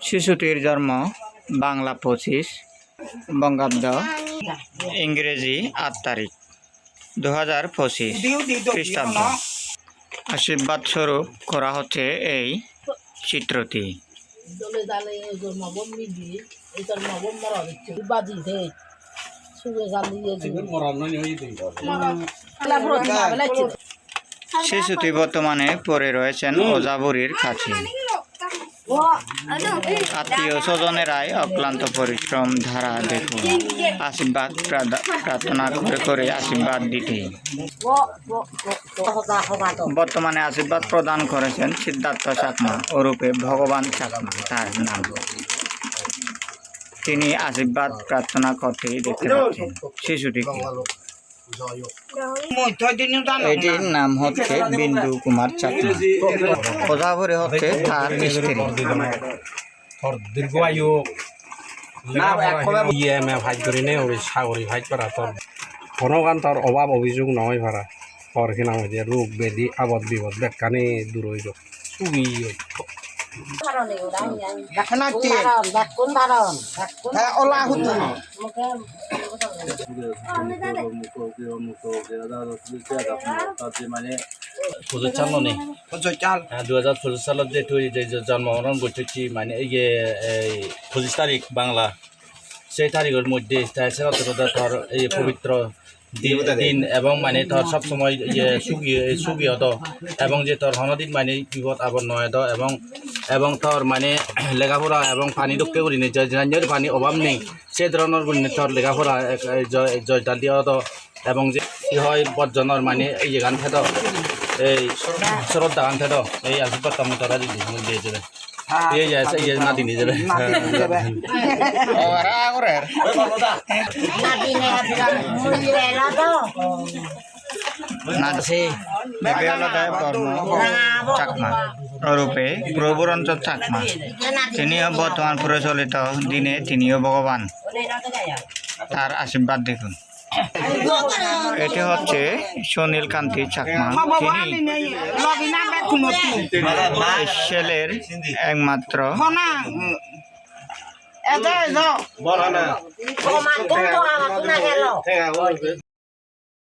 শিশুটির জন্ম বাংলা পঁচিশ বঙ্গাব্দ ইংরেজি আট তারিখ দু হাজার পঁচিশ খ্রিস্টাব্দ। আশীর্বাদ স্বরূপ করা হচ্ছে এই চিত্রটি। দিয়ে এই বাজি দেয়। শিশুটি বর্তমানে পরে রয়েছেন ওজাবুরির কাছে। আত্মীয় স্বজনেরাই অক্লান্ত পরিশ্রম ধারা দেখুন। আশীর্বাদ প্রাদা- প্রার্থনা করে করে আশীর্বাদ দিতে। বর্তমানে আশীর্বাদ প্রদান করেছেন সিদ্ধার্থ চাকমা ওরূপে ভগবান চাকমা তার নাম। তিনি আশীর্বাদ প্রার্থনা করতেই দেখতে পাচ্ছেন। শিশুটিকে এটির নাম হচ্ছে বিন্দু কুমার চাকমা ওজাভরে হচ্ছে তার স্ত্রী তোর দীর্ঘ আয়ু ইয়ে মে ভাই করি নে ওই সাগরি ভাই করা তোর কোনো গান তোর অভাব অভিযোগ নহয় ভাড়া। তোর কিনা রোগ ব্যাধি আবদ বিপদ বেকানি দূর হইল সালত হ্যাঁ, যে জন্মগ্রহণ করতেছি মানে এই যে পঁচিশ তারিখ বাংলা সেই তারিখের মধ্যে ধর এই পবিত্র দিন এবং মানে তোর সবসময় সুখী সুখী হতো এবং যে তোর হনদিন মানে বিপদ আবর নয় এবং এবং তোর মানে লেখাপড়া এবং পানি দক্ষে করি নেই যে পানি অভাব নেই। সে ধরনের নেই তোর লেখাপড়া জয়টা দিয়া হতো এবং যে কি হয় বর্জনের মানে এই যে গান খেত এই শ্রদ্ধা গান খেত এই আশীর্বাদ আমি তোরা দিয়ে যাবে এই যে এই যে নাতি নিয়ে যাবে। নাচে বর্ম চাকমা। রূপে প্রভুরঞ্জন চাকমা। তিনিও বর্তমান প্রচলিত দিনে তিনিও ভগবান। তার আশীর্বাদ দেখুন। এটি হচ্ছে সুনীল কান্তি চাকমা। তিনি ছেলের একমাত্র